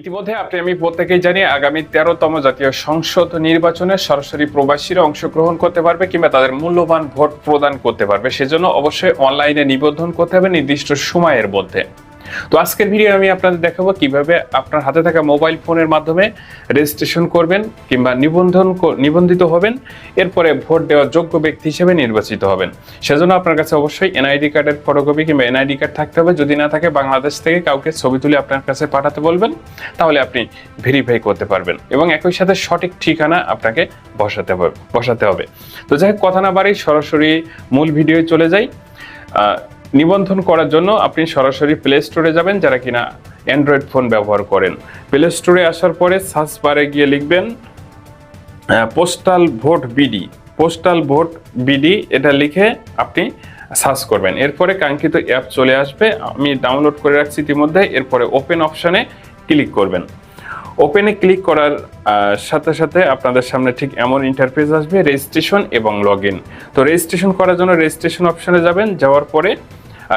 ইতিমধ্যে আপনি আমি প্রত্যেকেই জানি আগামী তেরোতম জাতীয় সংসদ নির্বাচনে সরাসরি প্রবাসীরা অংশগ্রহণ করতে পারবে কিংবা তাদের মূল্যবান ভোট প্রদান করতে পারবে। সেজন্য অবশ্যই অনলাইনে নিবন্ধন করতে হবে নির্দিষ্ট সময়ের মধ্যে। তো আজকের ভিডিও আমি আপনাদের দেখাবো কীভাবে আপনার হাতে থাকা মোবাইল ফোনের মাধ্যমে রেজিস্ট্রেশন করবেন কিংবা নিবন্ধন নিবন্ধিত হবেন। এরপরে ভোট দেওয়ার যোগ্য ব্যক্তি হিসেবে নির্বাচিত হবেন। সেজন্য আপনার কাছে অবশ্যই এনআইডি কার্ডের ফটোকপি কিংবা এনআইডি কার্ড থাকতে হবে। যদি না থাকে বাংলাদেশ থেকে কাউকে ছবি তুলে আপনার কাছে পাঠাতে বলবেন, তাহলে আপনি ভেরিফাই করতে পারবেন এবং একই সাথে সঠিক ঠিকানা আপনাকে বসাতে হবে বসাতে হবে। তো যাই কথা না বাড়ি সরাসরি মূল ভিডিও চলে যাই। নিবন্ধন করার জন্য আপনি সরাসরি প্লে স্টোরে যাবেন, যারা কিনা অ্যান্ড্রয়েড ফোন ব্যবহার করেন। প্লে স্টোরে আসার পরে সার্চ বারে গিয়ে লিখবেন postal vote BD postal vote BD এটা লিখে আপনি সার্চ করবেন। এরপরে কাঙ্ক্ষিত অ্যাপ চলে আসবে, আমি ডাউনলোড করে রাখছি ইতিমধ্যে, এরপরে ওপেন অপশানে ক্লিক করবেন। ওপেনে ক্লিক করার সাথে সাথে আপনাদের সামনে ঠিক এমন ইন্টারফেস আসবে রেজিস্ট্রেশন এবং লগ তো রেজিস্ট্রেশন করার জন্য রেজিস্ট্রেশন অপশানে যাবেন, যাওয়ার পরে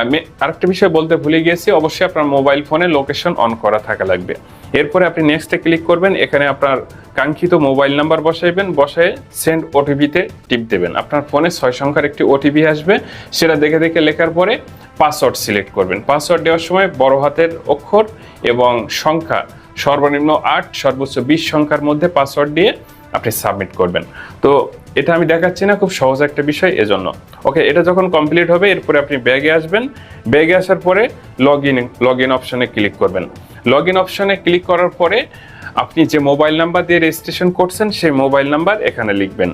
আমি আরেকটা বিষয় বলতে ভুলে গিয়েছি, অবশ্যই আপনার মোবাইল ফোনে লোকেশন অন করা থাকা লাগবে। এরপরে আপনি নেক্সটে ক্লিক করবেন, এখানে আপনার কাঙ্ক্ষিত মোবাইল নাম্বার বসাইবেন, বসায় সেন্ড ওটিপিতে টিপ দেবেন। আপনার ফোনে ছয় সংখ্যার একটি ওটিপি আসবে, সেটা দেখে দেখে লেখার পরে পাসওয়ার্ড সিলেক্ট করবেন। পাসওয়ার্ড দেওয়ার সময় বড় হাতের অক্ষর এবং সংখ্যা, সর্বনিম্ন আট, সর্বোচ্চ বিশ সংখ্যার মধ্যে পাসওয়ার্ড দিয়ে আপনি সাবমিট করবেন। তো এটা আমি দেখাচ্ছি না, খুব সহজ একটা বিষয় এজন্য। ওকে এটা যখন কমপ্লিট হবে, এরপরে আপনি ব্যাগে আসবেন। ব্যাগে আসার পরে লগ ইন লগ ইন অপশানে ক্লিক করবেন। লগ ইন অপশানে ক্লিক করার পরে আপনি যে মোবাইল নাম্বার দিয়ে রেজিস্ট্রেশন করছেন, সেই মোবাইল নাম্বার এখানে লিখবেন।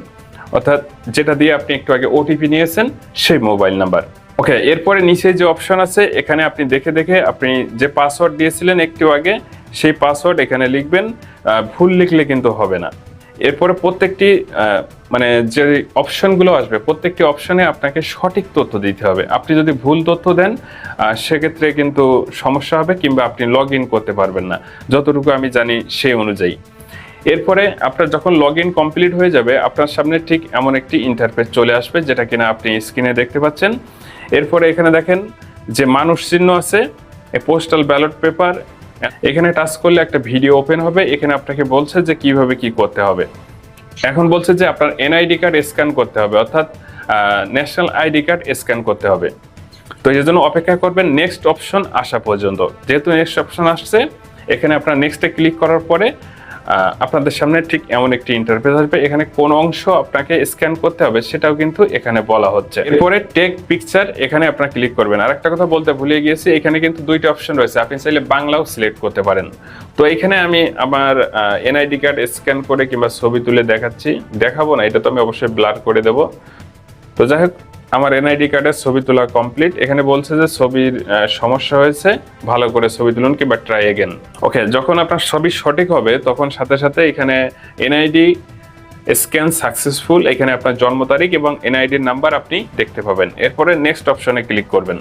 অর্থাৎ যেটা দিয়ে আপনি একটু আগে ওটিপি নিয়েছেন, সেই মোবাইল নাম্বার ওকে এরপরে নিচে যে অপশন আছে, এখানে আপনি দেখে দেখে আপনি যে পাসওয়ার্ড দিয়েছিলেন একটু আগে, সেই পাসওয়ার্ড এখানে লিখবেন। ভুল লিখলে কিন্তু হবে না। এরপরে প্রত্যেকটি মানে যে অপশনগুলো আসবে, প্রত্যেকটি অপশনে আপনাকে সঠিক তথ্য দিতে হবে। আপনি যদি ভুল তথ্য দেন সেক্ষেত্রে কিন্তু সমস্যা হবে কিংবা আপনি লগ ইন করতে পারবেন না। যতটুকু আমি জানি সেই অনুযায়ী। এরপরে আপনার যখন লগ ইন কমপ্লিট হয়ে যাবে, আপনার সামনে ঠিক এমন একটি ইন্টারফেস চলে আসবে, যেটা কিনা আপনি স্ক্রিনে দেখতে পাচ্ছেন। এরপরে এখানে দেখেন যে মানুষ চিহ্ন আছে পোস্টাল ব্যালট পেপার এখানে টাচ করলে একটা ভিডিও ওপেন হবে, এখানে আপনাকে বলছে যে কীভাবে কি করতে হবে। এখন বলছে যে আপনার এনআইডি কার্ড স্ক্যান করতে হবে, অর্থাৎ ন্যাশনাল আইডি কার্ড স্ক্যান করতে হবে। তো এই জন্য অপেক্ষা করবেন নেক্সট অপশন আসা পর্যন্ত। যেহেতু নেক্সট অপশন আসছে, এখানে আপনার নেক্সটে ক্লিক করার পরে আপনাদের সামনে ঠিক এমন একটি ইন্টারফেস আসবে। এখানে কোন অংশ আপনাকে স্ক্যান করতে হবে সেটাও কিন্তু এখানে বলা হচ্ছে। এরপরে টেক পিকচার এখানে আপনার ক্লিক করবেন। আর একটা কথা বলতে ভুলে গিয়েছি, এখানে কিন্তু দুইটা অপশন রয়েছে। আপনি চাইলে বাংলাও সিলেক্ট করতে পারেন। তো এখানে আমি আমার এনআইডি কার্ড স্ক্যান করে কিংবা ছবি তুলে দেখাচ্ছি। দেখাবো না, এটা তো আমি অবশ্যই ব্লার করে দেব। তো যাই হোক আমার এনআইডি কার্ডের ছবি তোলা কমপ্লিট এখানে বলছে যে ছবির সমস্যা হয়েছে, ভালো করে ছবি তুলুন কিংবা ট্রাই এগেন ওকে যখন আপনার ছবি সঠিক হবে, তখন সাথে সাথে এখানে এনআইডি স্ক্যান সাকসেসফুল এখানে আপনার জন্ম তারিখ এবং এনআইডির নাম্বার আপনি দেখতে পাবেন। এরপরে নেক্সট অপশনে ক্লিক করবেন।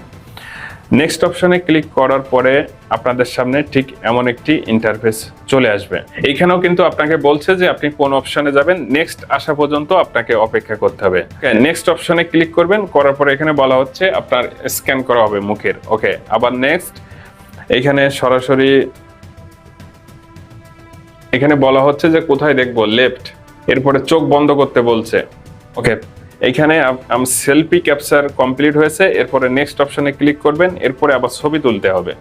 নেক্সট অপশনে ক্লিক করার পরে আপনাদের সামনে ঠিক এমন একটি ইন্টারফেস চলে আসবে। এইখানেও কিন্তু আপনাকে বলছে যে আপনি কোন অপশনে যাবেন। নেক্সট আসা পর্যন্ত আপনাকে অপেক্ষা করতে হবে। নেক্সট অপশনে ক্লিক করবেন। করার পরে এখানে বলা হচ্ছে আপনার স্ক্যান করা হবে মুখের। ওকে আবার নেক্সট এইখানে সরাসরি এখানে বলা হচ্ছে যে কোথায় দেখব? লেফট এরপরে চোখ বন্ধ করতে বলছে। ওকে এইখানে সেলফি ক্যাপচার কমপ্লিট হয়েছে। এরপরে নেক্সট অপশানে ক্লিক করবেন। এরপরে আবার ছবি তুলতে হবে।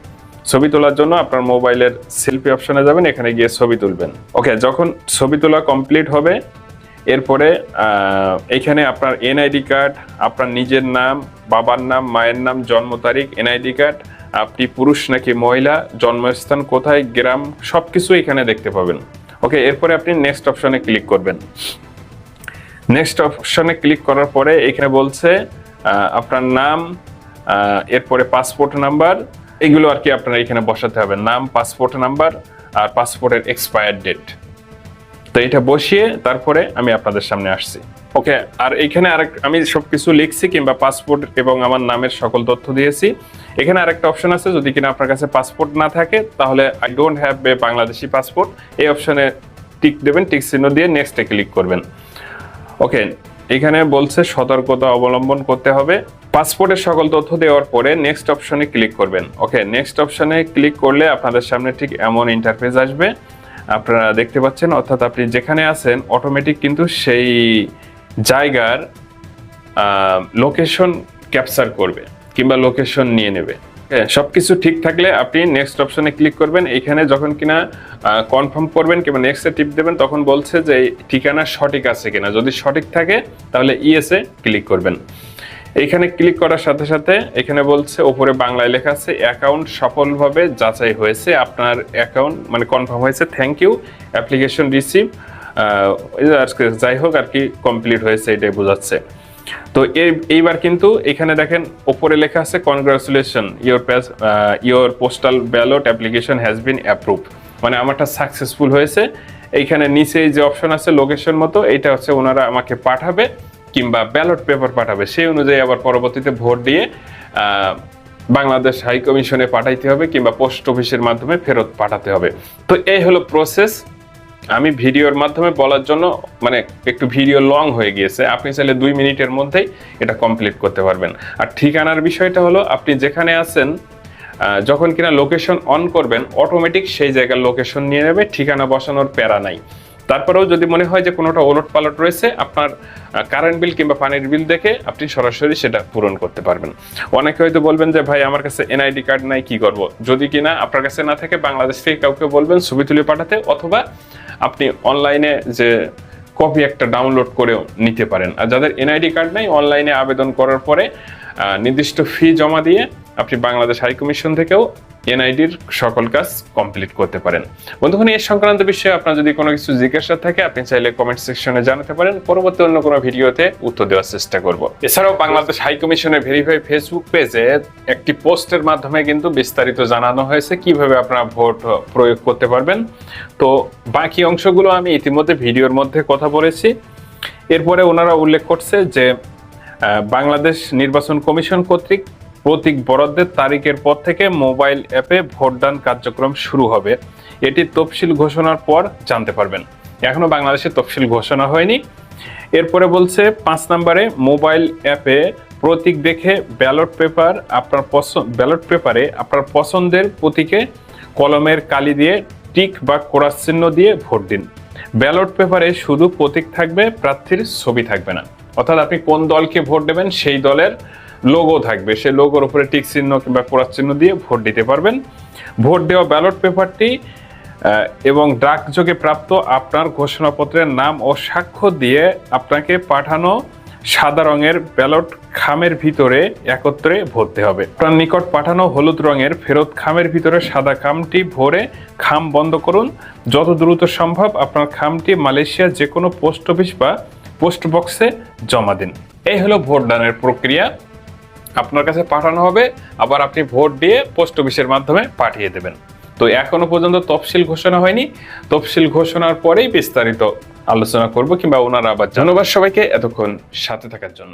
ছবি তোলার জন্য আপনার মোবাইলের সেলফি অপশানে যাবেন। এখানে গিয়ে ছবি তুলবেন। ওকে যখন ছবি তোলা কমপ্লিট হবে, এরপরে এখানে আপনার এনআইডি কার্ড আপনার নিজের নাম, বাবার নাম, মায়ের নাম, জন্ম তারিখ এনআইডি কার্ড আপনি পুরুষ নাকি মহিলা, জন্মস্থান কোথায়, গ্রাম, সবকিছু এখানে দেখতে পাবেন। ওকে এরপরে আপনি নেক্সট অপশানে ক্লিক করবেন। নেক্সট অপশনে ক্লিক করার পরে এখানে বলছে আপনার নাম এরপরে পাসপোর্ট নাম্বার এগুলো আর কি আপনার এখানে বসাতে হবে। নাম পাসপোর্ট নাম্বার আর পাসপোর্টের এক্সপায়ার ডেট তো এটা বসিয়ে তারপরে আমি আপনাদের সামনে আসছি। ওকে আর এখানে আরেক আমি সব কিছু লিখছি কিংবা পাসপোর্ট এবং আমার নামের সকল তথ্য দিয়েছি। এখানে আরেকটা অপশন আছে, যদি কিনা আপনার কাছে পাসপোর্ট না থাকে, তাহলে I don't have a Bangladeshi passport এই অপশনে টিক দেবেন টিক চিহ্ন দিয়ে নেক্সটে ক্লিক করবেন। ওকে, এখানে বলছে সতর্কতা অবলম্বন করতে হবে। পাসপোর্টের সকল তথ্য দেওয়ার পরে নেক্সট অপশনে ক্লিক করবেন। ওকে নেক্সট অপশনে ক্লিক করলে আপনাদের সামনে ঠিক এমন ইন্টারফেস আসবে। আপনারা দেখতে পাচ্ছেন, অর্থাৎ আপনি যেখানে আছেন অটোমেটিক কিন্তু সেই জায়গার লোকেশন ক্যাপচার করবে কিংবা লোকেশন নিয়ে নেবে। হ্যাঁ, সবকিছু ঠিক থাকলে আপনি নেক্সট অপশনে ক্লিক করবেন। এখানে যখন কিনা কনফার্ম করবেন কিংবা নেক্সটে টিপ দেবেন তখন বলছে যে ঠিকানা সঠিক আছে কিনা। যদি সঠিক থাকে তাহলে ইএসএ ক্লিক করবেন। এখানে ক্লিক করার সাথে সাথে এখানে বলছে ওপরে বাংলায় লেখা আছে অ্যাকাউন্ট সফলভাবে যাচাই হয়েছে। আপনার অ্যাকাউন্ট মানে কনফার্ম হয়েছে। থ্যাংক ইউ অ্যাপ্লিকেশন রিসিভ যাই হোক আর কি কমপ্লিট হয়েছে এটাই বোঝাচ্ছে। তো এই- এইবার কিন্তু এখানে দেখেন ওপরে লেখা আছে congratulation your your postal ballot application has been approve মানে আমারটা সাকসেসফুল হয়েছে। এইখানে নিচে যে অপশন আছে লোকেশন মতো এটা হচ্ছে ওনারা আমাকে পাঠাবে কিংবা ব্যালট পেপার পাঠাবে। সেই অনুযায়ী আবার পরবর্তীতে ভোট দিয়ে বাংলাদেশ হাই কমিশনে পাঠাইতে হবে কিংবা পোস্ট অফিসের মাধ্যমে ফেরত পাঠাতে হবে। তো এই হলো প্রসেস আমি ভিডিওর মাধ্যমে বলার জন্য মানে একটু ভিডিও লং হয়ে গিয়েছে, আপনি চাইলে দুই মিনিটের মধ্যেই এটা কমপ্লিট করতে পারবেন। আর ঠিকানার বিষয়টা হলো, আপনি যেখানে আছেন যখন কিনা লোকেশন অন করবেন অটোমেটিক সেই জায়গার লোকেশন নিয়ে নেবে, ঠিকানা বসানোর প্যারা নাই। তারপরেও যদি মনে হয় যে কোনোটা ওলট পালট রয়েছে, আপনার কারেন্ট বিল কিংবা পানির বিল দেখে আপনি সরাসরি সেটা পূরণ করতে পারবেন। অনেকে হয়তো বলবেন যে, ভাই, আমার কাছে এনআইডি কার্ড নাই, কি করব? যদি কিনা আপনার কাছে না থাকে, বাংলাদেশ থেকে কাউকে বলবেন ছবি তুলে পাঠাতে, অথবা আপনি অনলাইনে যে কপি একটা ডাউনলোড করেও নিতে পারেন। আর যাদের এনআইডি কার্ড নাই অনলাইনে আবেদন করার পরে নির্দিষ্ট ফি জমা দিয়ে আপনি বাংলাদেশ হাই কমিশন থেকেও এনআইডির সকল কাজ কমপ্লিট করতে পারেন। বন্ধুগণ, এই সংক্রান্ত বিষয়ে আপনার যদি কোনো কিছু জিজ্ঞাসা থাকে, আপনি চাইলে কমেন্ট সেকশনে জানাতে পারেন। পরবর্তী অন্য কোনো ভিডিওতে উত্তর দেওয়ার চেষ্টা করব। এছাড়াও বাংলাদেশ হাই কমিশনের ভেরিফাই ফেসবুক পেজে একটি পোস্টের মাধ্যমে কিন্তু বিস্তারিত জানানো হয়েছে, কীভাবে আপনারা ভোট প্রয়োগ করতে পারবেন। তো বাকি অংশগুলো আমি ইতিমধ্যে ভিডিওর মধ্যে কথা বলেছি। এরপরে ওনারা উল্লেখ করছে যে বাংলাদেশ নির্বাচন কমিশন কর্তৃক প্রতীক বরাদ্দের তারিখের পর থেকে মোবাইল অ্যাপে ভোটদান কার্যক্রম শুরু হবে। এটি তফসিল ঘোষণার পর জানতে পারবেন। এখনও বাংলাদেশে তফসিল ঘোষণা হয়নি। এরপরে বলছে, পাঁচ নম্বরে মোবাইল অ্যাপে প্রতীক দেখে ব্যালট পেপার আপনার পছন্দ ব্যালট পেপারে আপনার পছন্দের প্রতীকে কলমের কালি দিয়ে টিক বা কোরাস চিহ্ন দিয়ে ভোট দিন। ব্যালট পেপারে শুধু প্রতীক থাকবে, প্রার্থীর ছবি থাকবে না। অর্থাৎ আপনি কোন দলকে ভোট দেবেন সেই দলের লোগো থাকবে। সেই লোগোর উপরে টিক চিহ্ন কিংবা কোরাস চিহ্ন দিয়ে ভোট দিতে পারবেন। ভোট দেওয়া ব্যালট পেপারটি এবং ডাকযোগে প্রাপ্ত আপনার ঘোষণাপত্রের নাম ও সাক্ষ্য দিয়ে আপনাকে পাঠানো সাদা রঙের ব্যালট খামের ভিতরে একত্রে ভরতে হবে। আপনার নিকট পাঠানো হলুদ রঙের ফেরত খামের ভিতরে সাদা খামটি ভরে খাম বন্ধ করুন। যত দ্রুত সম্ভব আপনার খামটি মালয়েশিয়ার যে কোনো পোস্ট অফিস বা পোস্ট বক্সে জমা দিন। এই হলো ভোটদানের প্রক্রিয়া। আপনার কাছে পাঠানো হবে, আবার আপনি ভোট দিয়ে পোস্ট অফিসের মাধ্যমে পাঠিয়ে দেবেন। তো এখনও পর্যন্ত তফসিল ঘোষণা হয়নি। তফসিল ঘোষণার পরেই বিস্তারিত আলোচনা করব কিংবা ওনারা আবার ধন্যবাদ সবাইকে, এতক্ষণ সাথে থাকার জন্য।